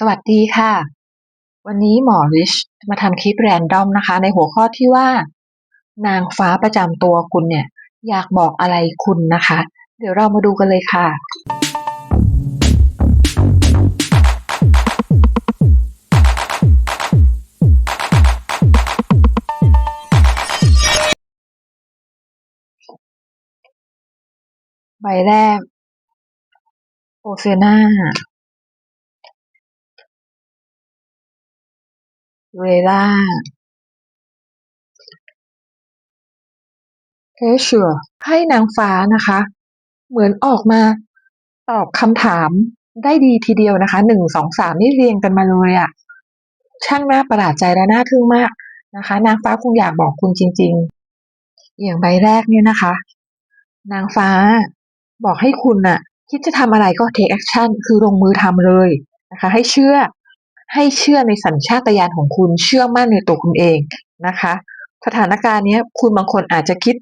สวัสดีค่ะ วันนี้หมอริชมาทำคลิปแรนดอมนะคะ ในหัวข้อที่ว่า นางฟ้าประจำตัวคุณเนี่ย อยากบอกอะไรคุณนะคะ เดี๋ยวเรามาดูกันเลยค่ะ ใบแรกโอเซนา เรล่าเทชัวให้นางฟ้านะคะ เหมือนออกมาตอบคำถามได้ดีทีเดียวนะคะหนึ่งสองสามนี่เรียงกันมาเลยอะ ช่างน่าประหลาดใจและน่าทึ่งมากนะคะ นางฟ้าคงอยากบอกคุณจริง ๆ อย่างใบแรกเนี่ยนะคะ นางฟ้าบอกให้คุณน่ะ คิดจะทำอะไรก็ take action คือลงมือทำเลยนะคะ ให้เชื่อ ให้เชื่อในสัญชาตญาณของคุณเชื่อมั่นในตัวคุณเองนะคะ สถานการณ์นี้คุณบางคนอาจจะคิด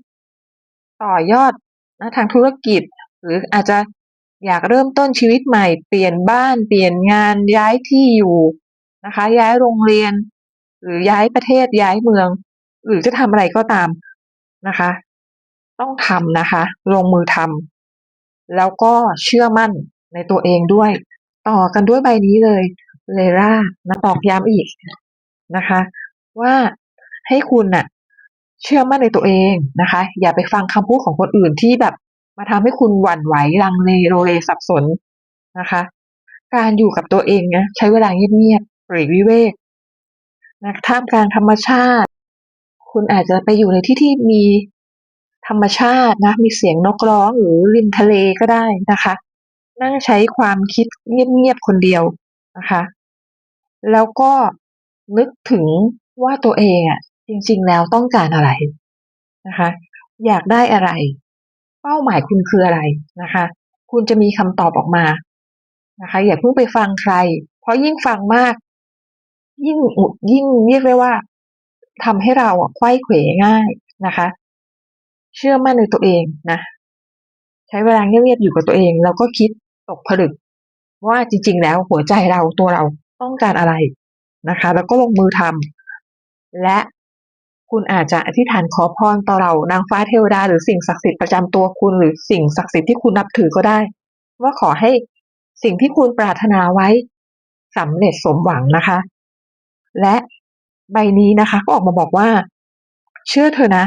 ต่อยอดนะทางธุรกิจ หรืออาจจะอยากเริ่มต้นชีวิตใหม่ เปลี่ยนบ้านเปลี่ยนงานย้ายที่อยู่นะคะ ย้ายโรงเรียน หรือย้ายประเทศย้ายเมือง หรือจะทำอะไรก็ตามนะคะ ต้องทำนะคะ ลงมือทำแล้วก็เชื่อมั่นในตัวเองด้วย ต่อกันด้วยใบนี้เลย เลรานะตอกย้ำอีกนะคะ ว่าให้คุณน่ะ เชื่อมั่นในตัวเองนะคะ อย่าไปฟังคำพูดของคนอื่นที่แบบมาทำให้คุณหวั่นไหวลังเลโลเลสับสนนะคะ การอยู่กับตัวเองนะใช้เวลาเงียบๆปลีกวิเวกนะท่ามกลางธรรมชาติ คุณอาจจะไปอยู่ในที่ที่มีธรรมชาตินะ มีเสียงนกร้องหรือริมทะเลก็ได้นะคะ นั่งใช้ความคิดเงียบๆคนเดียว นะคะ แล้วก็นึกถึงว่าตัวเองอะจริง ๆ แล้วต้องการอะไรนะคะ อยากได้อะไร เป้าหมายคุณคืออะไรนะคะ คุณจะมีคำตอบออกมานะคะ อย่าเพิ่งไปฟังใคร เพราะยิ่งฟังมาก ยิ่งหมุดยิ่งเรียกได้ว่าทำให้เราอะไขว้เขวง่ายนะคะ เชื่อมั่นในตัวเองนะ ใช้เวลาเงียบๆอยู่กับตัวเอง แล้วก็คิดตกผลึก ว่าจริง ๆ แล้วหัวใจเราตัวเราต้องการอะไรนะคะ แล้วก็ลงมือทำและคุณอาจจะอธิษฐานขอพรต่อเรานางฟ้าเทวดา หรือสิ่งศักดิ์สิทธิ์ประจำตัวคุณหรือสิ่งศักดิ์สิทธิ์ที่คุณนับถือก็ได้ ว่าขอให้สิ่งที่คุณปรารถนาไว้สำเร็จสมหวังนะคะ และใบนี้นะคะ ก็ออกมาบอกว่า เชื่อเธอนะ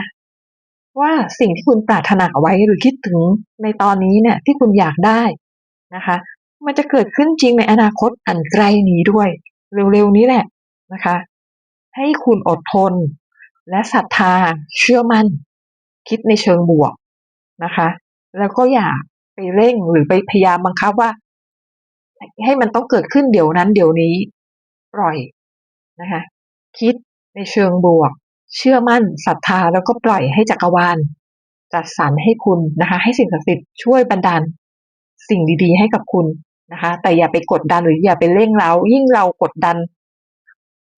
ว่าสิ่งที่คุณปรารถนาไว้หรือคิดถึงในตอนนี้เนี่ย ที่คุณอยากได้นะคะ มันจะเกิดขึ้นจริงในอนาคตอันไกลนี้ด้วย เร็วๆนี้แหละนะคะ ให้คุณอดทน และศรัทธาเชื่อมั่น คิดในเชิงบวกนะคะ แล้วก็อย่าไปเร่งหรือไปพยายามบังคับว่า ให้มันต้องเกิดขึ้นเดี๋ยวนั้นเดี๋ยวนี้ปล่อยนะคะ คิดในเชิงบวก เชื่อมั่นศรัทธาแล้วก็ปล่อยให้จักรวาลจัดสรรให้คุณนะคะ ให้สิ่งศักดิ์สิทธิ์ช่วยบันดาลสิ่งดีๆ ให้กับคุณ นะคะ แต่อย่าไปกดดันหรืออย่าไปเร่งเรายิ่งเรากดดัน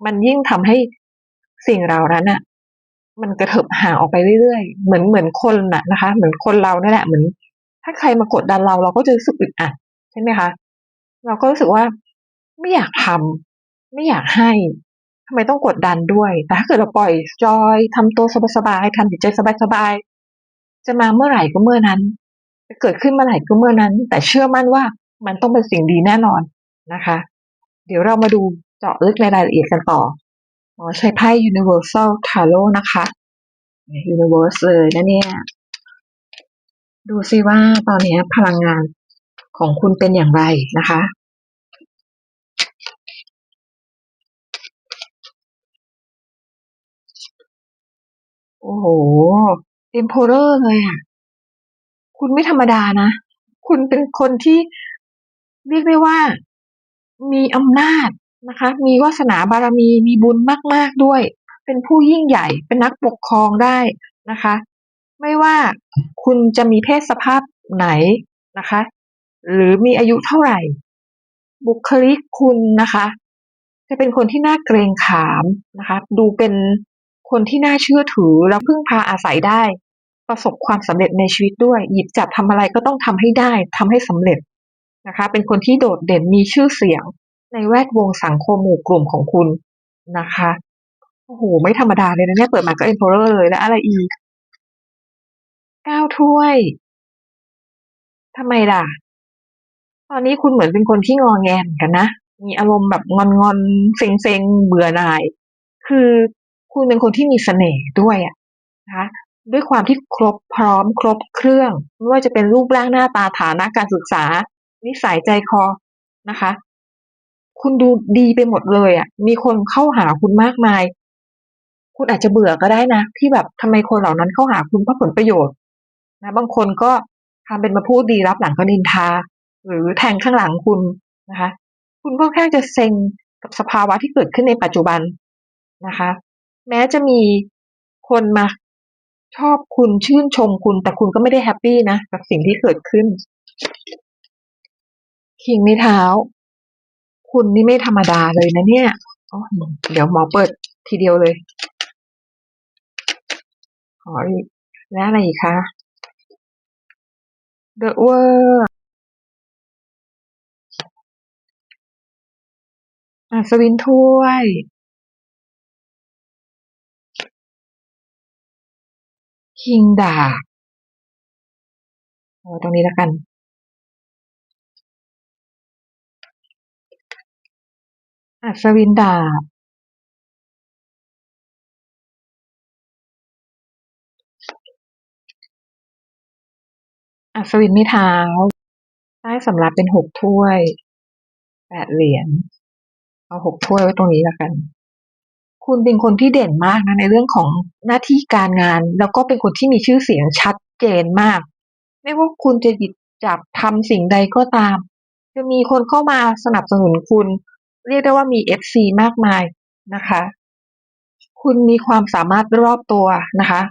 มันยิ่งทำให้สิ่งเรานั้นอะ มันกระเถิบห่างออกไปเรื่อยๆ เหมือนเหมือนคนน่ะนะคะ เหมือนคนเราเนี่ยแหละเหมือน ถ้าใครมากดดันเราเราก็จะรู้สึกอึดอัดใช่ไหมคะ เราก็รู้สึกว่าไม่อยากทำไม่อยากให้ทำไมต้องกดดันด้วย แต่ถ้าเกิดเราปล่อยจอยทำตัวสบายๆทำจิตใจสบายๆจะมาเมื่อไหร่ก็เมื่อนั้นจะเกิดขึ้นเมื่อไหร่ก็เมื่อนั้น แต่เชื่อมั่นว่า มันต้องเป็นสิ่งดีแน่นอนนะคะ เดี๋ยวเรามาดูเจาะลึกในรายละเอียดกันต่อหมอใช้ไพ่ Universal Tarot นะคะ Universe เลยนะเนี่ย ดูซิว่าตอนนี้พลังงานของคุณเป็นอย่างไรนะคะโอ้โห Emperor เลยอะ คุณไม่ธรรมดานะ คุณเป็นคนที่ เรียกได้ว่า มีอำนาจนะคะ มีวาสนาบารมีมีบุญมาก ๆด้วย เป็นผู้ยิ่งใหญ่เป็นนักปกครองได้นะคะ ไม่ว่าคุณจะมีเพศสภาพไหนนะคะ หรือมีอายุเท่าไหร่ บุคลิกคุณนะคะ จะเป็นคนที่น่าเกรงขามนะคะ ดูเป็นคนที่น่าเชื่อถือแล้วพึ่งพาอาศัยได้ ประสบความสำเร็จในชีวิตด้วย หยิบจับทำอะไรก็ต้องทำให้ได้ทำให้สำเร็จ นะคะ เป็นคนที่โดดเด่นมีชื่อเสียงในแวดวงสังคมหมู่กลุ่มของคุณนะคะโอ้โฮไม่ธรรมดาเลยนะเนี่ยเปิดมาก็ Emperor เลยแล้วอะไรอีก9ถ้วยทำไมล่ะ ตอนนี้คุณเหมือนเป็นคนที่งอแงนกันนะ มีอารมณ์แบบงอนๆเซ็งๆเบื่อหน่าย คือคุณเป็นคนที่มีเสน่ห์ด้วยอะนะคะด้วยความที่ครบพร้อมครบเครื่อง ไม่ว่าจะเป็นรูปร่างหน้าตาฐานะการศึกษา นิสัยใจคอนะคะ คุณดูดีไปหมดเลยอะมีคนเข้าหาคุณมากมาย คุณอาจจะเบื่อก็ได้นะ ที่แบบทำไมคนเหล่านั้นเข้าหาคุณเพราะผลประโยชน์นะบางคนก็ทำเป็นมาพูดดีรับหลังก็นินทา หรือแทงข้างหลังคุณนะคะ คุณค่อนข้างจะเซ็งกับสภาวะที่เกิดขึ้นในปัจจุบันนะคะ แม้จะมีคนมาชอบคุณชื่นชมคุณ แต่คุณก็ไม่ได้แฮปปี้นะกับสิ่งที่เกิดขึ้น คิงไม้เท้า คุณนี่ไม่ธรรมดาเลยนะเนี่ยอ้โฮเดี๋ยวหมอเปิดทีเดียวเลย ขออีก และอะไรอีกคะ The World อัศวินถ้วย คิงดาบเอาไว้ตรงนี้แล้วกัน อัศวินดาบอัศวินไม้เท้าใต้สำรับเป็น6ถ้วย8เหรียญ เอา6ถ้วยไว้ตรงนี้แล้วกัน คุณเป็นคนที่เด่นมากนะในเรื่องของหน้าที่การงาน แล้วก็เป็นคนที่มีชื่อเสียงชัดเจนมาก ไม่ว่าคุณจะหยิบจับทำสิ่งใดก็ตาม จะมีคนเข้ามาสนับสนุนคุณ เรียกได้ว่ามี FC มากมายนะคะ คุณมีความสามารถรอบตัวนะคะ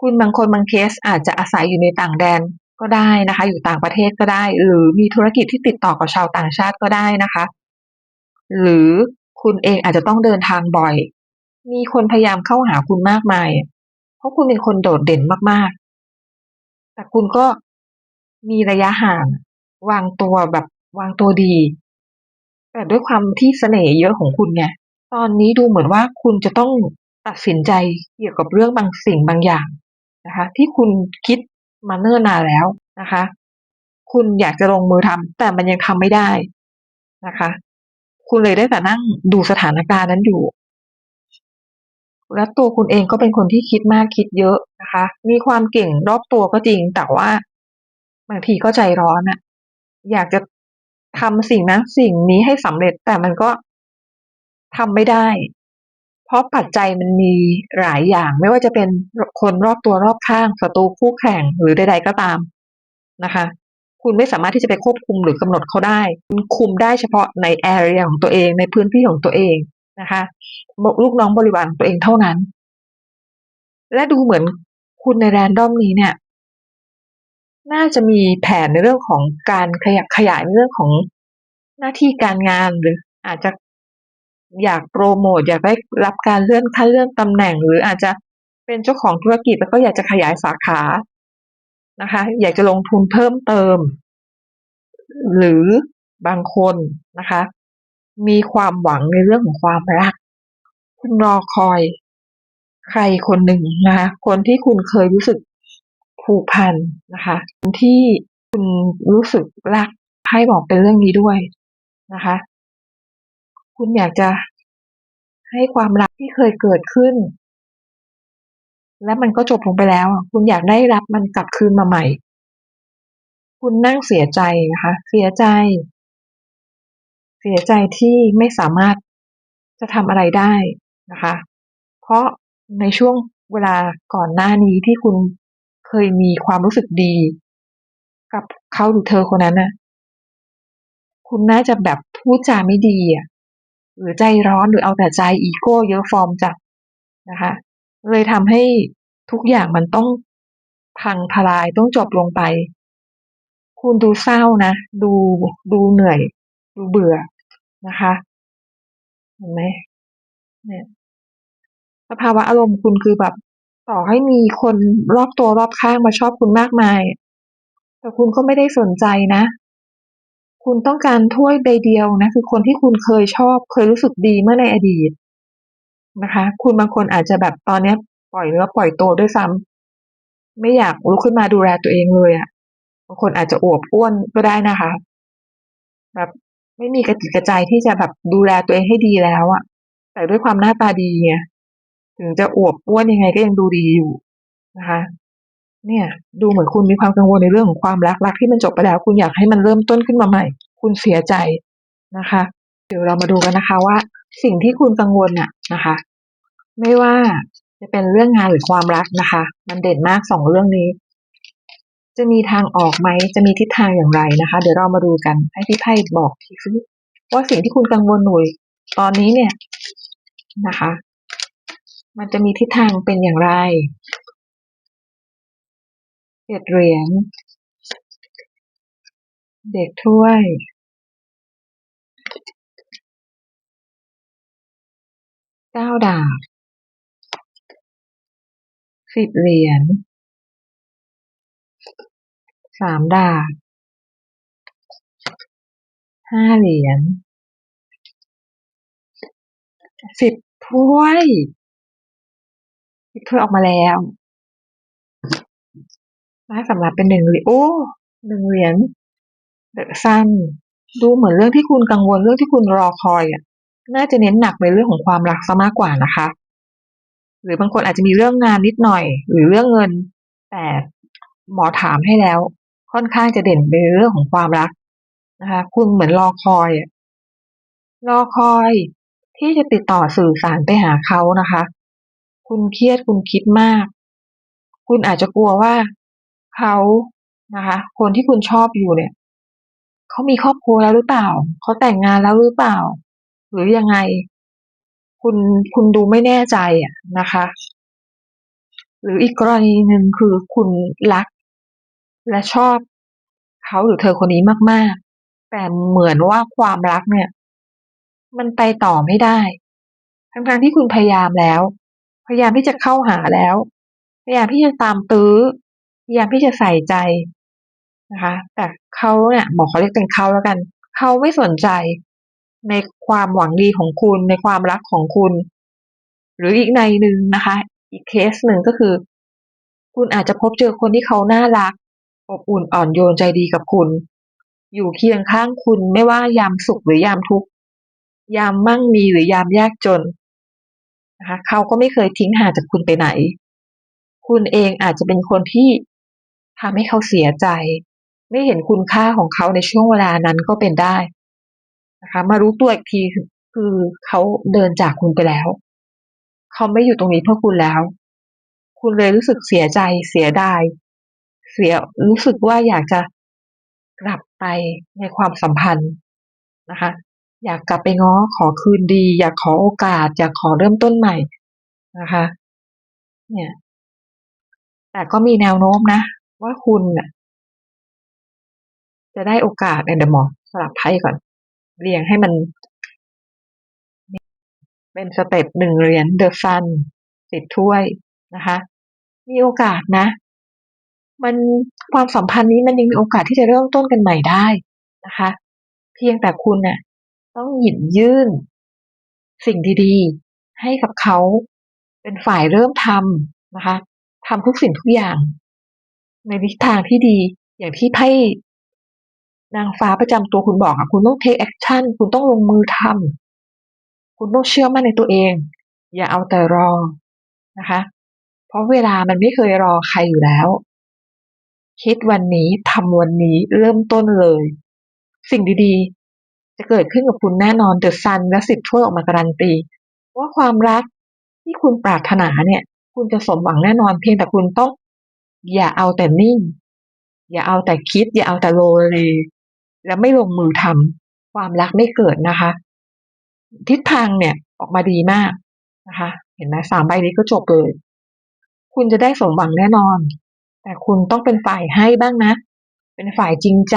คุณบางคนบางเคสอาจจะอาศัยอยู่ในต่างแดนก็ได้นะคะ อยู่ต่างประเทศก็ได้ หรือมีธุรกิจที่ติดต่อกับชาวต่างชาติก็ได้นะคะ หรือคุณเองอาจจะต้องเดินทางบ่อย มีคนพยายามเข้าหาคุณมากมาย เพราะคุณเป็นคนโดดเด่นมากๆ แต่คุณก็มีระยะห่าง วางตัวแบบวางตัวดี แต่ด้วยความที่เสน่ห์เยอะของคุณไงตอนนี้ดูเหมือนว่าคุณจะต้องตัดสินใจเกี่ยวกับเรื่องบางสิ่งบางอย่างนะคะ ที่คุณคิดมาเนิ่นนานแล้วนะคะ คุณอยากจะลงมือทำแต่มันยังทำไม่ได้นะคะ คุณเลยได้แต่นั่งดูสถานการณ์นั้นอยู่ และตัวคุณเองก็เป็นคนที่คิดมากคิดเยอะนะคะ มีความเก่งรอบตัวก็จริง แต่ว่าบางทีก็ใจร้อนอะอยากจะ ทำสิ่งนั้นสิ่งนี้ให้สำเร็จแต่มันก็ทำไม่ได้ เพราะปัจจัยมันมีหลายอย่าง ไม่ว่าจะเป็นคนรอบตัวรอบข้างศัตรูคู่แข่งหรือใด ๆก็ตามนะคะ คุณไม่สามารถที่จะไปควบคุมหรือกำหนดเขาได้คุณคุมได้เฉพาะในแอเรียของตัวเองในพื้นที่ของตัวเองนะคะลูกน้องบริวารตัวเองเท่านั้น และดูเหมือนคุณใน random นี้เนี่ย น่าจะมีแผนในเรื่องของการขยับขยายในเรื่องของหน้าที่การงานหรืออาจจะอยากโพรโมตอยากได้รับการเลื่อนขั้นเลื่อนตำแหน่ง หรืออาจจะเป็นเจ้าของธุรกิจแล้วก็อยากจะขยายสาขานะคะ อยากจะลงทุนเพิ่มเติม หรือบางคนนะคะ มีความหวังในเรื่องของความรัก คุณรอคอย ใครคนหนึ่งนะคะคนที่คุณเคยรู้สึก ผูกพันนะคะที่คุณรู้สึกรักไพ่บอกเป็นเรื่องนี้ด้วยนะคะ คุณอยากจะให้ความรักที่เคยเกิดขึ้น และมันก็จบลงไปแล้ว คุณอยากได้รับมันกลับคืนมาใหม่ คุณนั่งเสียใจนะคะ เสียใจ เสียใจที่ไม่สามารถจะทำอะไรได้นะคะ เพราะในช่วงเวลาก่อนหน้านี้ที่คุณ เคยมีความรู้สึกดี กับเขาหรือเธอคนนั้นน่ะ คุณน่าจะแบบพูดจาไม่ดีอะหรือใจร้อนหรือเอาแต่ใจอีโก้เยอะฟอร์มจัดนะคะ เลยทำให้ทุกอย่างมันต้องพังทลายต้องจบลงไป คุณดูเศร้านะ ดูดูเหนื่อย ดูเบื่อนะคะเห็นไหมเนี่ยสภาวะอารมณ์คุณคือแบบ ต่อให้มีคนรอบตัวรอบข้างมาชอบคุณมากมาย แต่คุณก็ไม่ได้สนใจนะ คุณต้องการถ้วยใบเดียวนะ คือคนที่คุณเคยชอบเคยรู้สึกดีเมื่อในอดีตนะคะ คุณบางคนอาจจะแบบตอนเนี้ย ปล่อยเนื้อปล่อยตัวด้วยซ้ำไม่อยากลุกขึ้นมาดูแลตัวเองเลยอะบางคนอาจจะอวบอ้วนก็ได้นะคะ แบบไม่มีกระจิตกระใจที่จะแบบดูแลตัวเองให้ดีแล้วอะแต่ด้วยความหน้าตาดีไง ถึงจะอวบอ้วนยังไงก็ยังดูดีอยู่นะคะ เนี่ย ดูเหมือนคุณมีความกังวลในเรื่องของความรักรักที่มันจบไปแล้ว คุณอยากให้มันเริ่มต้นขึ้นมาใหม่ คุณเสียใจนะคะ เดี๋ยวเรามาดูกันนะคะว่า สิ่งที่คุณกังวลน่ะนะคะ ไม่ว่าจะเป็นเรื่องงานหรือความรักนะคะ มันเด่นมากสองเรื่องนี้ จะมีทางออกไหมจะมีทิศทางอย่างไรนะคะ เดี๋ยวเรามาดูกันให้พี่ไพ่บอกทีซิว่าสิ่งที่คุณกังวลหน่ยตอนนี้เนี่ยนะคะ มันจะมีทิศทางเป็นอย่างไรเจ็ดเหรียญ เด็กถ้วย เก้าดาบ สิบเหรียญ สามดาบ ห้าเหรียญ สิบถ้วย สิบถ้วยออกมาแล้วได้สำหรับเป็นหนึ่งเหรียญโอ้หนึ่งเหรียญเดอะซันดูเหมือนเรื่องที่คุณกังวลเรื่องที่คุณรอคอยอะ น่าจะเน้นหนักในเรื่องของความรักซะมากกว่านะคะ หรือบางคนอาจจะมีเรื่องงานนิดหน่อย หรือเรื่องเงิน แต่หมอถามให้แล้ว ค่อนข้างจะเด่นในเรื่องของความรักนะคะ คุณเหมือนรอคอยอะรอคอยที่จะติดต่อสื่อสารไปหาเขานะคะ คุณเครียดคุณคิดมาก คุณอาจจะกลัวว่าเขานะคะ คนที่คุณชอบอยู่เนี่ยเขามีครอบครัวแล้วหรือเปล่าเขาแต่งงานแล้วหรือเปล่า หรือยังไง คุณคุณดูไม่แน่ใจอะนะคะ หรืออีกกรณีหนึ่งคือคุณรัก และชอบเขาหรือเธอคนนี้มาก ๆ แต่เหมือนว่าความรักเนี่ย มันไปต่อไม่ได้ทั้งๆที่คุณพยายามแล้ว พยายามที่จะเข้าหาแล้ว พยายามที่จะตามตื้อ พยายามที่จะใส่ใจนะคะ แต่เขาเนี่ยบอกเขาเรียกเป็นเขาแล้วกันเขาไม่สนใจในความหวังดีของคุณ ในความรักของคุณ หรืออีกในหนึ่งนะคะ อีกเคสหนึ่งก็คือ คุณอาจจะพบเจอคนที่เขาน่ารักอบอุ่นอ่อนโยนใจดีกับคุณ อยู่เคียงข้างคุณไม่ว่ายามสุขหรือยามทุกข์ยามมั่งมีหรือยามยากจน นะคะเขาก็ไม่เคยทิ้งห่างจากคุณไปไหน คุณเองอาจจะเป็นคนที่ทำให้เขาเสียใจ ไม่เห็นคุณค่าของเขาในช่วงเวลานั้นก็เป็นได้นะคะ มารู้ตัวอีกทีคือเขาเดินจากคุณไปแล้วเขาไม่อยู่ตรงนี้เพื่อคุณแล้ว คุณเลยรู้สึกเสียใจ เสียดาย เสียรู้สึกว่าอยากจะกลับไปในความสัมพันธ์นะคะ อยากกลับไปง้อขอคืนดี อยากขอโอกาส อยากขอเริ่มต้นใหม่นะคะ เนี่ย แต่ก็มีแนวโน้มนะ ว่าคุณจะได้โอกาสเนี่ยเดี๋ยวหมอสลับไพ่ก่อน เรียงให้มัน เป็นสเต็ปหนึ่งเหรียญเดอะซันสิบถ้วยนะคะ มีโอกาสนะ มันความสัมพันธ์นี้มันยังมีโอกาสที่จะเริ่มต้นกันใหม่ได้นะคะ เพียงแต่คุณน่ะ ต้องหยิบยื่น สิ่งดีๆ ให้กับเขาเป็นฝ่ายเริ่มทำนะคะทำทุกสิ่งทุกอย่าง ในทิศทางที่ดีอย่างที่ไพ่นางฟ้าประจำตัวคุณบอกอะคุณต้อง take action คุณต้องลงมือทำคุณต้องเชื่อมั่นในตัวเอง อย่าเอาแต่รอนะคะ เพราะเวลามันไม่เคยรอใครอยู่แล้ว คิดวันนี้ทำวันนี้เริ่มต้นเลย สิ่งดีๆ จะเกิดขึ้นกับคุณแน่นอนเดอะซันและสิบถ้วยออกมาการันตีว่าความรักที่คุณปรารถนาเนี่ย คุณจะสมหวังแน่นอนเพียงแต่คุณต้อง อย่าเอาแต่นิ่ง อย่าเอาแต่คิด อย่าเอาแต่โลเล แล้วไม่ลงมือทำความรักไม่เกิดนะคะ ทิศทางเนี่ยออกมาดีมากนะคะ เห็นไหมสามใบนี้ก็จบเลย คุณจะได้สมหวังแน่นอน แต่คุณต้องเป็นฝ่ายให้บ้างนะ เป็นฝ่ายจริงใจ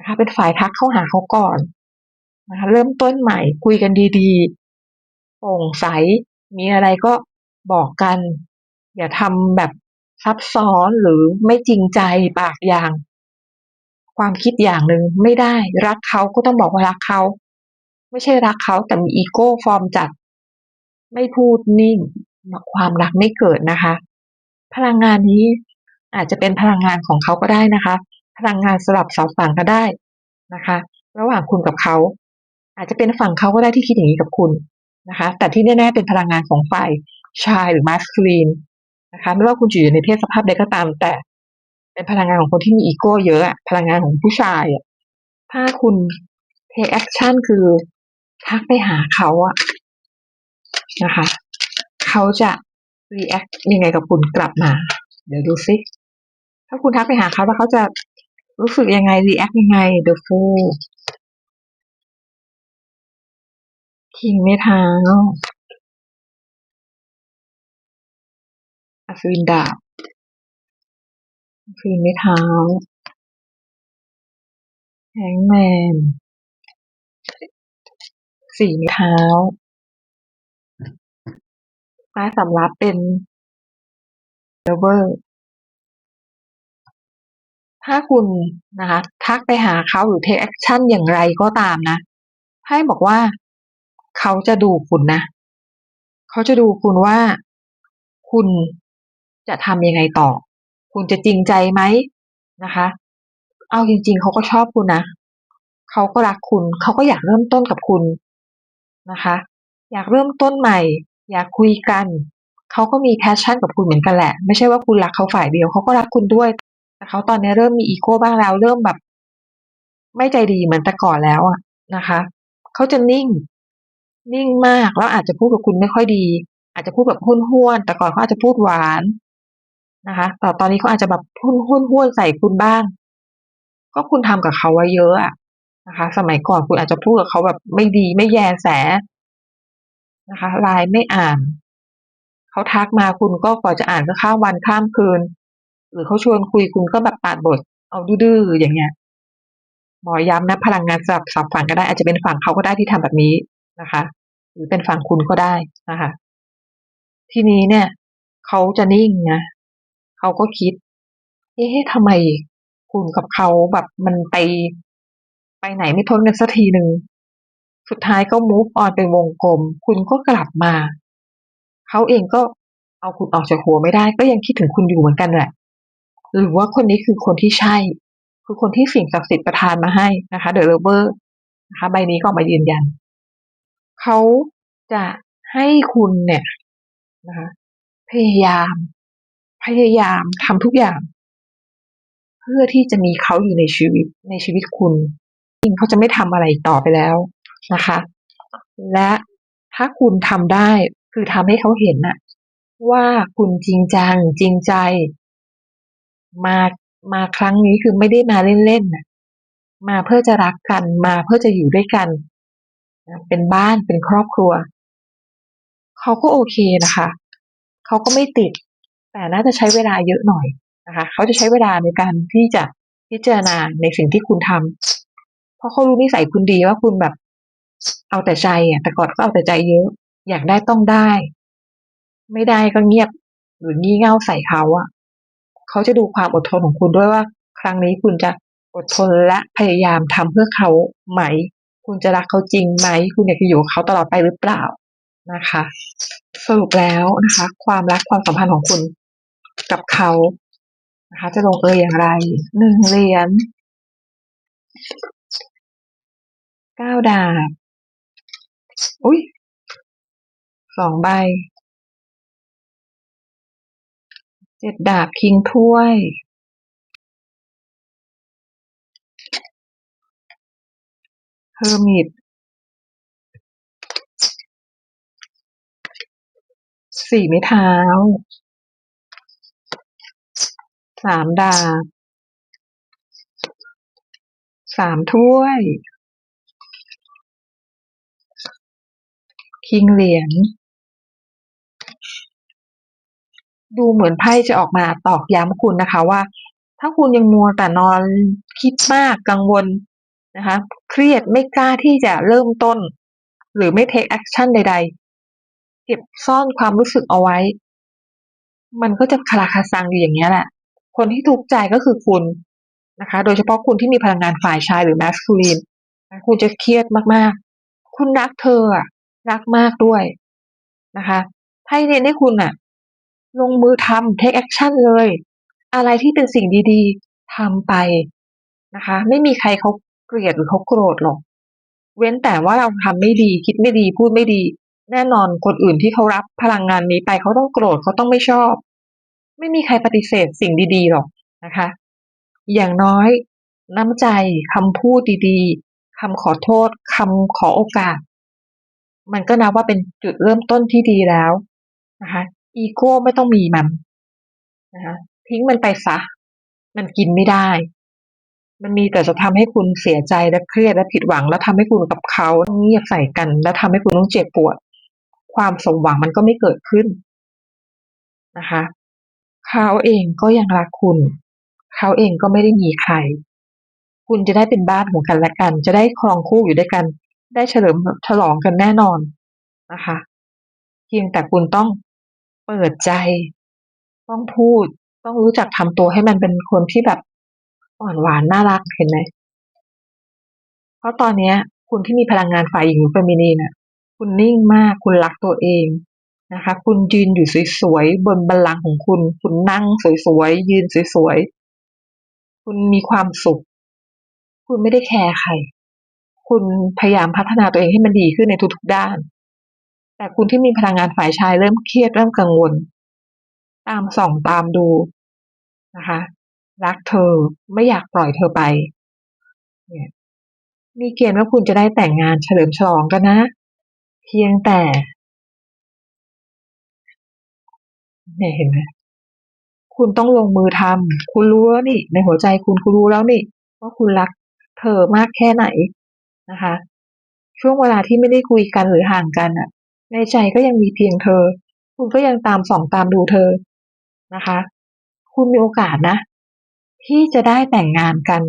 นะคะเป็นฝ่ายทักเข้าหาเขาก่อนนะคะเริ่มต้นใหม่คุยกันดีๆโปร่งใส มีอะไรก็บอกกัน อย่าทำแบบซับซ้อนหรือไม่จริงใจปากอย่าง ความคิดอย่างหนึ่งไม่ได้ รักเขาก็ต้องบอกว่ารักเขา ไม่ใช่รักเขาแต่มีอีโก้ฟอร์มจัด ไม่พูดนิ่งความรักไม่เกิดนะคะ พลังงานนี้อาจจะเป็นพลังงานของเขาก็ได้นะคะ พลังงานสลับสองฝั่งก็ได้นะคะ ระหว่างคุณกับเขา อาจจะเป็นฝั่งเขาก็ได้ที่คิดอย่างนี้กับคุณนะคะ แต่ที่แน่ๆเป็นพลังงานของฝ่ายชายหรือมาสคลีนนะคะไม่ว่าคุณจะอยู่ในเพศสภาพใดก็ตาม แต่เป็นพลังงานของคนที่มีอีโก้เยอะอะพลังงานของผู้ชายอะถ้าคุณเทคแอคชั่นคือทักไปหาเขาอะนะคะเขาจะรีแอคยังไงกับคุณกลับมา เดี๋ยวดูซิถ้าคุณทักไปหาเขาแล้วเขาจะ รู้สึกยังไง รีแอคยังไง The Fool คิงไม่เท้าอัศวินดาบอัศวินไม่เท้าแฮงแมนสี่ไม้เท้าไม้สำรับเป็นเลเวอร์ ถ้าคุณนะคะ ทักไปหาเขาหรือ take action อย่างไรก็ตามนะไพ่บอกว่าเขาจะดูคุณนะ เขาจะดูคุณว่าคุณจะทำยังไงต่อ คุณจะจริงใจไหมนะคะ เอาจริง ๆ เขาก็ชอบคุณนะเขาก็รักคุณ เขาก็อยากเริ่มต้นกับคุณนะคะ อยากเริ่มต้นใหม่ อยากคุยกัน เขาก็มีแพชชั่นกับคุณเหมือนกันแหละ ไม่ใช่ว่าคุณรักเขาฝ่ายเดียว เขาก็รักคุณด้วย แต่เขาตอนนี้เริ่มมีอีโก้บ้างแล้ว เริ่มแบบ ไม่ใจดีเหมือนแต่ก่อนแล้วอะนะคะ เขาจะนิ่ง นิ่งมากแล้วอาจจะพูดกับคุณไม่ค่อยดี อาจจะพูดแบบห้วนแต่ก่อนเขาอาจจะพูดหวานนะคะแต่ตอนนี้เขาอาจจะแบบพูดห้วนๆใส่คุณบ้าง ก็คุณทำกับเขาไว้เยอะอะนะคะ สมัยก่อนคุณอาจจะพูดกับเขาแบบไม่ดีไม่แยแสนะคะไลน์ไม่อ่านเขาทักมาคุณก็กว่าจะอ่านก็ข้ามวันข้ามคืน หรือเขาชวนคุยคุณก็แบบตัดบท เอาดื้อๆอย่างเงี้ยหมอย้ำนะพลังงานสลับสับฝั่งก็ได้อาจจะเป็นฝั่งเขาก็ได้ที่ทำแบบนี้นะคะ หรือเป็นฝั่งคุณก็ได้นะคะ ทีนี้เนี่ยเขาจะนิ่งนะเขาก็คิดเอ๊ะทำไมคุณกับเขาแบบมันไปไปไหนไม่พ้นกันสักทีหนึ่งสุดท้ายก็ move on เป็นวงกลม คุณก็กลับมา เขาเองก็เอาคุณออกจากหัวไม่ได้ ก็ยังคิดถึงคุณอยู่เหมือนกันแหละ หรือว่าคนนี้คือคนที่ใช่ คือคนที่สิ่งศักดิ์สิทธิ์ประทานมาให้นะคะ The Lover นะคะใบนี้ก็มายืนยัน เขาจะให้คุณเนี่ยนะคะพยายาม พยายามทำทุกอย่าง เพื่อที่จะมีเขาอยู่ในชีวิตในชีวิตคุณจริงเขาจะไม่ทำอะไรต่อไปแล้วนะคะ และถ้าคุณทำได้คือทำให้เขาเห็นน่ะ ว่าคุณจริงจังจริงใจ มามาครั้งนี้คือไม่ได้มาเล่นๆนะมาเพื่อจะรักกันมาเพื่อจะอยู่ด้วยกันนะเป็นบ้านเป็นครอบครัวเขาก็โอเคนะคะเขาก็ไม่ติด แต่น่าจะใช้เวลาเยอะหน่อยนะคะเขาจะใช้เวลาในการที่จะพิจารณาในสิ่งที่คุณทำเพราะเขารู้นิสัยคุณดีว่าคุณแบบเอาแต่ใจอะแต่ก่อนก็เอาแต่ใจเยอะ อยากได้ต้องได้ ไม่ได้ก็เงียบหรืองี่เง่าใส่เขาอะ เขาจะดูความอดทนของคุณด้วยว่า ครั้งนี้คุณจะอดทนและพยายามทำเพื่อเขาไหม คุณจะรักเขาจริงไหม คุณอยากจะอยู่กับเขาตลอดไปหรือเปล่านะคะ สรุปแล้วนะคะ ความรักความสัมพันธ์ของคุณกับเขานะคะ จะลงเอยอย่างไรหนึ่งเหรียญเก้าดาบอุ้ยสองใบ เจ็ดดาบคิงถ้วยเฮอร์มิตสี่ไม้เท้าสามดาบสามถ้วย คิงเหรียญ ดูเหมือนไพ่จะออกมาตอกย้ำคุณนะคะว่า ถ้าคุณยังมัวแต่นอนคิดมากกังวลนะคะ เครียดไม่กล้าที่จะเริ่มต้น หรือไม่เทคแอคชั่นใด ๆ เก็บซ่อนความรู้สึกเอาไว้ มันก็จะคลาคาซังอยู่อย่างนี้แหละ คนที่ทุกข์ใจก็คือคุณนะคะ โดยเฉพาะคุณที่มีพลังงานฝ่ายชายหรือแมสคูลีนคุณจะเครียดมากๆ คุณรักเธอรักมากด้วยนะคะให้เน้นให้คุณอะ ลงมือทำ take action เลย อะไรที่เป็นสิ่งดีๆทำไปนะคะ ไม่มีใครเขาเกลียดหรือเขาโกรธหรอก เว้นแต่ว่าเราทำไม่ดี คิดไม่ดี พูดไม่ดี แน่นอนคนอื่นที่เขารับพลังงานนี้ไปเขาต้องโกรธเขาต้องไม่ชอบ ไม่มีใครปฏิเสธสิ่งดีๆหรอกนะคะ อย่างน้อยน้ำใจคำพูดดีๆคำขอโทษคำขอโอกาส มันก็นับว่าเป็นจุดเริ่มต้นที่ดีแล้วนะคะ อีโก้ไม่ต้องมีมันนะคะทิ้งมันไปซะ มันกินไม่ได้ มันมีแต่จะทำให้คุณเสียใจและเครียดและผิดหวัง แล้วทำให้คุณกับเขาต้องเงียบใส่กัน แล้วทำให้คุณต้องเจ็บปวด ความสมหวังมันก็ไม่เกิดขึ้นนะคะ เขาเองก็ยังรักคุณ เขาเองก็ไม่ได้มีใคร คุณจะได้เป็นบ้านของกันและกัน จะได้ครองคู่อยู่ด้วยกัน ได้เฉลิมฉลองกันแน่นอนนะคะ เพียงแต่คุณต้อง เปิดใจ ต้องพูด ต้องรู้จักทำตัวให้มันเป็นคนที่แบบอ่อนหวานน่ารักเห็นไหมเพราะตอนเนี้ย คุณที่มีพลังงานฝ่ายหญิงหรือเฟมินีนน่ะ คุณนิ่งมาก คุณรักตัวเองนะคะ คุณยืนอยู่สวยๆบนบัลลังก์ของคุณ คุณนั่งสวยๆยืนสวยๆคุณมีความสุข คุณไม่ได้แคร์ใคร คุณพยายามพัฒนาตัวเองให้มันดีขึ้นในทุกๆด้าน แต่คุณที่มีพลังงานฝ่ายชายเริ่มเครียดเริ่มกังวล ตามส่องตามดูนะคะ รักเธอไม่อยากปล่อยเธอไป เนี่ย มีเกณฑ์ว่าคุณจะได้แต่งงานเฉลิมฉลองกันนะ เพียงแต่ เนี่ยเห็นไหมคุณต้องลงมือทำคุณรู้แล้วนี่ ในหัวใจคุณคุณรู้แล้วนี่ว่าคุณรักเธอมากแค่ไหนนะคะ ช่วงเวลาที่ไม่ได้คุยกันหรือห่างกันอะ ในใจก็ยังมีเพียงเธอ คุณก็ยังตามส่องตามดูเธอนะคะ คุณมีโอกาสนะ ที่จะได้แต่งงานกัน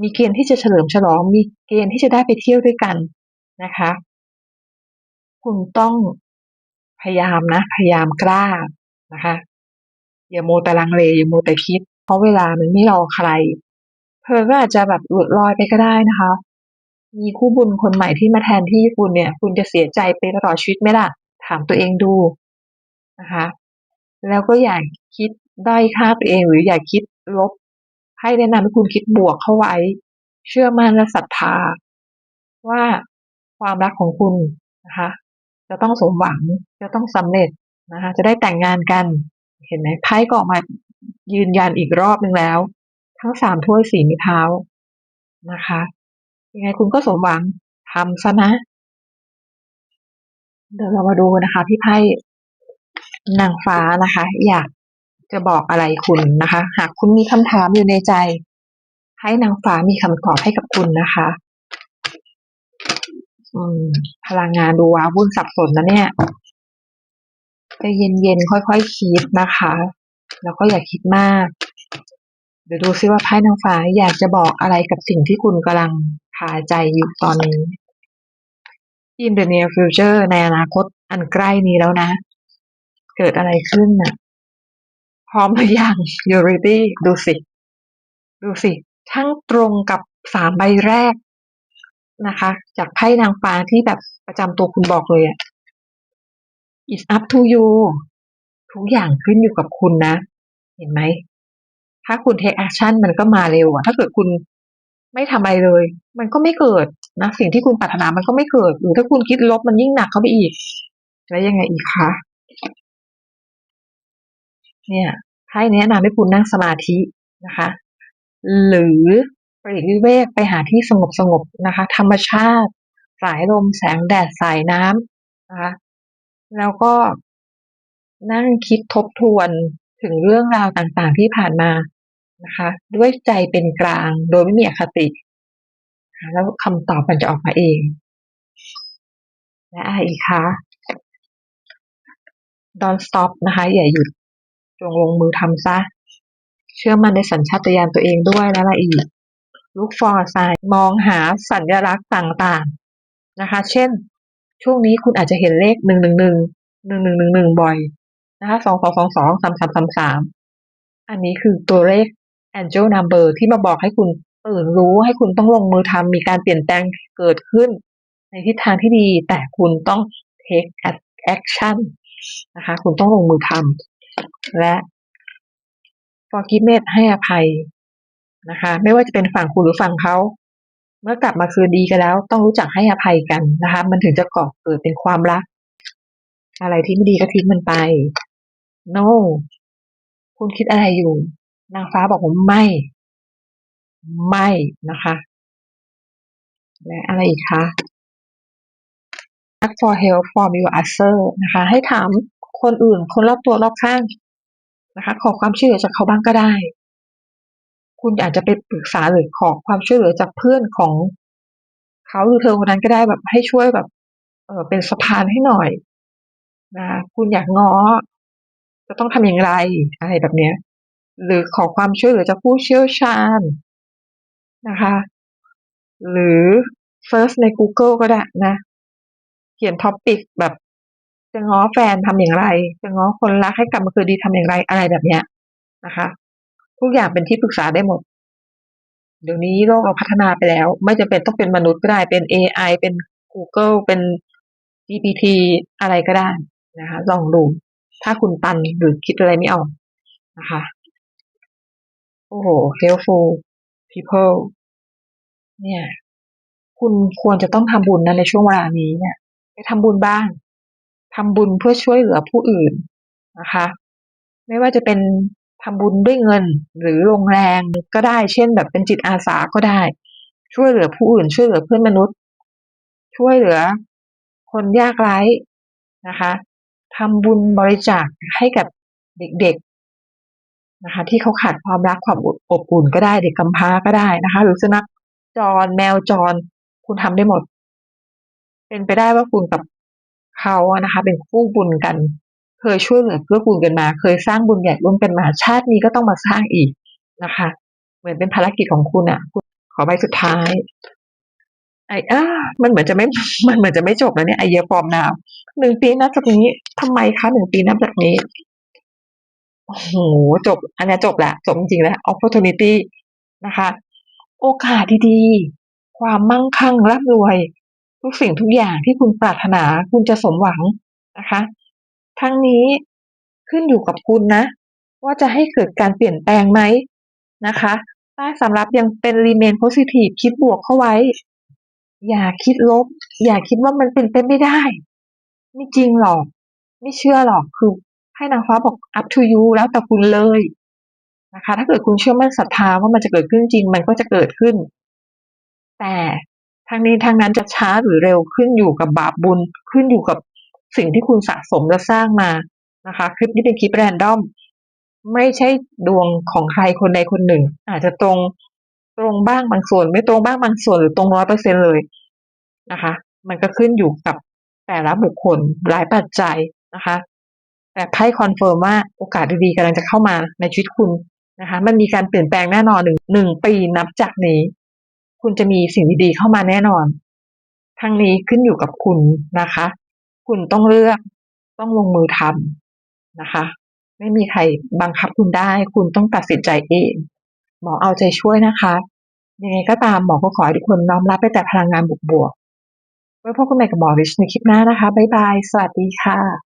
มีเกณฑ์ที่จะเฉลิมฉลอง มีเกณฑ์ที่จะได้ไปเที่ยวด้วยกันนะคะ คุณต้องพยายามนะ พยายามกล้านะคะ อย่าโมแต่ลังเลอย่าโมแต่คิด เพราะเวลามันไม่รอใคร เธอก็อาจจะแบบหลุดลอยไปก็ได้นะคะ มีคู่บุญคนใหม่ที่มาแทนที่คุณเนี่ย คุณจะเสียใจไปตลอดชีวิตไหมล่ะ ถามตัวเองดูนะคะ แล้วก็อย่าคิดด้อยค่าตัวเองหรืออย่าคิดลบ ให้แนะนำให้คุณคิดบวกเข้าไว้ เชื่อมั่นและศรัทธา ว่าความรักของคุณนะคะ จะต้องสมหวังจะต้องสำเร็จนะคะ จะได้แต่งงานกัน เห็นไหมไพ่ก็ออกมายืนยันอีกรอบหนึ่งแล้ว ทั้งสามถ้วยสีมิเท้านะคะ ยังไงคุณก็สมหวังทำซะนะ เดี๋ยวเรามาดูนะคะ พี่ไพ่นางฟ้านะคะ อยากจะบอกอะไรคุณนะคะ หากคุณมีคำถามอยู่ในใจ ให้นางฟ้ามีคำตอบให้กับคุณนะคะพลังงานดูว้าวุ่นสับสนนะเนี่ยใจเย็นๆ ค่อยๆคคิดนะคะ แล้วก็อย่าคิดมาก เดี๋ยวดูซิว่าไพ่นางฟ้าอยากจะบอกอะไรกับสิ่งที่คุณกำลังาใจอยู่ตอนนี้ in the near future ในอนาคตอันใกล้นี้แล้วนะ เกิดอะไรขึ้นน่ะ พร้อมหรือยัง you ready ดูสิ ดูสิช่างตรงกับสามใบแรกนะคะ จากไพ่นางฟ้าที่แบบประจำตัวคุณบอกเลยอะ it's up to you ทุกอย่างขึ้นอยู่กับคุณนะ เห็นไหม ถ้าคุณ take action มันก็มาเร็วอะถ้าเกิดคุณ ไม่ทำอะไรเลย มันก็ไม่เกิดนะสิ่งที่คุณปรารถนามันก็ไม่เกิด หรือถ้าคุณคิดลบมันยิ่งหนักเข้าไปอีก แล้วยังไงอีกคะเนี่ยไพ่แนะนำให้คุณนั่งสมาธินะคะ หรือปลีกวิเวกไปหาที่สงบสงบนะคะ ธรรมชาติ สายลมแสงแดดสายน้ำนะคะแล้วก็นั่งคิดทบทวนถึงเรื่องราวต่างๆที่ผ่านมา นะคะ ด้วยใจเป็นกลางโดยไม่มีอคติแล้วคำตอบมันจะออกมาเอง และอะไรอีกคะ don't stop นะคะ อย่าหยุดจงลงมือทำซะ เชื่อมั่นในสัญชาตญาณตัวเองด้วยและอะไรอีก look for sign มองหาสัญลักษณ์ต่างๆนะคะ เช่น ช่วงนี้คุณอาจจะเห็นเลขหนึ่งหนึ่งหนึ่งหนึ่งหนึ่งหนึ่งหนึ่งบ่อยนะคะสองสองสองสองสามสามสามสามอันนี้คือตัวเลข angel number ที่มาบอกให้คุณตื่นรู้ให้คุณต้องลงมือทำมีการเปลี่ยนแปลงเกิดขึ้น ในทิศทางที่ดี แต่คุณต้อง take action นะคะ คุณต้องลงมือทำและ forgiveness ให้อภัยนะคะ ไม่ว่าจะเป็นฝั่งคุณหรือฝั่งเขาเมื่อกลับมาคืนดีกันแล้ว ต้องรู้จักให้อภัยกันนะคะ มันถึงจะก่อเกิดเป็นความรัก อะไรที่ไม่ดีก็ทิ้งมันไป no คุณคิดอะไรอยู่ นางฟ้าบอกผมไม่ ไม่นะคะ และอะไรอีกคะ ask for help from your answer นะคะ ให้ถามคนอื่น คนรอบตัวรอบข้างนะคะ ขอความช่วยเหลือจากเขาบ้างก็ได้ คุณอาจจะไปปรึกษาหรือขอความช่วยเหลือจากเพื่อนของเขาหรือเธอคนนั้นก็ได้แบบให้ช่วยแบบเออเป็นสะพานให้หน่อยนะคุณอยากง้อจะต้องทำอย่างไรอะไรแบบเนี้ย หรือขอความช่วยเหลือจากผู้เชี่ยวชาญนะคะ หรือเซิร์ชใน Google ก็ได้นะ เขียนท็อปิกแบบจะง้อแฟนทำอย่างไร จะง้อคนรักให้กลับมาคืนดีทำอย่างไรอะไรแบบเนี้ยนะคะ ทุกอย่างเป็นที่ปรึกษาได้หมด เดี๋ยวนี้โลกเราพัฒนาไปแล้ว ไม่จำเป็นต้องเป็นมนุษย์ก็ได้เป็น AI เป็น Google เป็น GPT อะไรก็ได้นะคะ ลองดู ถ้าคุณตันหรือคิดอะไรไม่ออกนะคะ โอ้โห helpful people เนี่ย คุณควรจะต้องทำบุญนะในช่วงเวลานี้เนี่ย ไปทำบุญบ้างทำบุญเพื่อช่วยเหลือผู้อื่นนะคะ ไม่ว่าจะเป็นทำบุญด้วยเงินหรือลงแรงก็ได้ เช่น แบบเป็นจิตอาสาก็ได้ ช่วยเหลือผู้อื่น ช่วยเหลือเพื่อนมนุษย์ ช่วยเหลือคนยากไร้นะคะทำบุญบริจาคให้กับเด็ก นะคะ ที่เขาขาดความรักความอบอุ่นก็ได้เด็กกำพร้าก็ได้นะคะ หรือสุนัขจรแมวจร คุณทำได้หมด เป็นไปได้ว่าคุณกับเขานะคะ เป็นคู่บุญกัน เคยช่วยเหลือเพื่อกูลกันมา เคยสร้างบุญใหญ่ร่วมกันมา ชาตินี้ก็ต้องมาสร้างอีกนะคะ เหมือนเป็นภารกิจของคุณอะคุณขอใบสุดท้าย ไอ้อ้ามันเหมือนจะไม่ มันเหมือนจะไม่จบแล้วเนี่ยไอเยียฟอร์มนาวหนึ่งปีนับจากนี้ทำไมคะหนึ่งปีนับจากนี้ โอ้โหจบ อันนี้จบแล้วจบจริงๆแล้ว opportunity นะคะ โอกาสดีๆ ความมั่งคั่งร่ำรวย ทุกสิ่งทุกอย่างที่คุณปรารถนาคุณจะสมหวังนะคะ ทั้งนี้ขึ้นอยู่กับคุณนะ ว่าจะให้เกิดการเปลี่ยนแปลงไหมนะคะใต้สำรับยังเป็น remain positive คิดบวกเข้าไว้ อย่าคิดลบ อย่าคิดว่ามันเป็นไปไม่ได้ ไม่จริงหรอก ไม่เชื่อหรอกคือ ให้นางฟ้าบอก up to you แล้วแต่คุณเลยนะคะ ถ้าเกิดคุณเชื่อมั่นศรัทธาว่ามันจะเกิดขึ้นจริง มันก็จะเกิดขึ้น แต่ทางนี้ทางนั้นจะช้าหรือเร็วขึ้นอยู่กับบาปบุญขึ้นอยู่กับสิ่งที่คุณสะสมและสร้างมานะคะ คลิปนี้เป็นคลิปแรนดอมไม่ใช่ดวงของใครคนใดคนหนึ่ง อาจจะตรงตรงบ้างบางส่วน ไม่ตรงบ้างบางส่วนหรือตรงร้อยเปอร์เซ็นเลยนะคะ มันก็ขึ้นอยู่กับแต่ละบุคคลหลายปัจจัยนะคะ แต่ไพ่คอนเฟิร์มว่าโอกาสดีๆกำลังจะเข้ามาในชีวิตคุณนะคะ มันมีการเปลี่ยนแปลงแน่นอนหนึ่งหนึ่งปีนับจากนี้ คุณจะมีสิ่งดีๆเข้ามาแน่นอน ทั้งนี้ขึ้นอยู่กับคุณนะคะ คุณต้องเลือกต้องลงมือทำนะคะ ไม่มีใครบังคับคุณได้ คุณต้องตัดสินใจเอง หมอเอาใจช่วยนะคะยังไงก็ตามหมอก็ขอให้ทุกคนน้อมรับไปแต่พลังงานบวกๆไว้พบกันใหม่กับหมอริชในคลิปหน้านะคะบ๊ายบาย สวัสดีค่ะ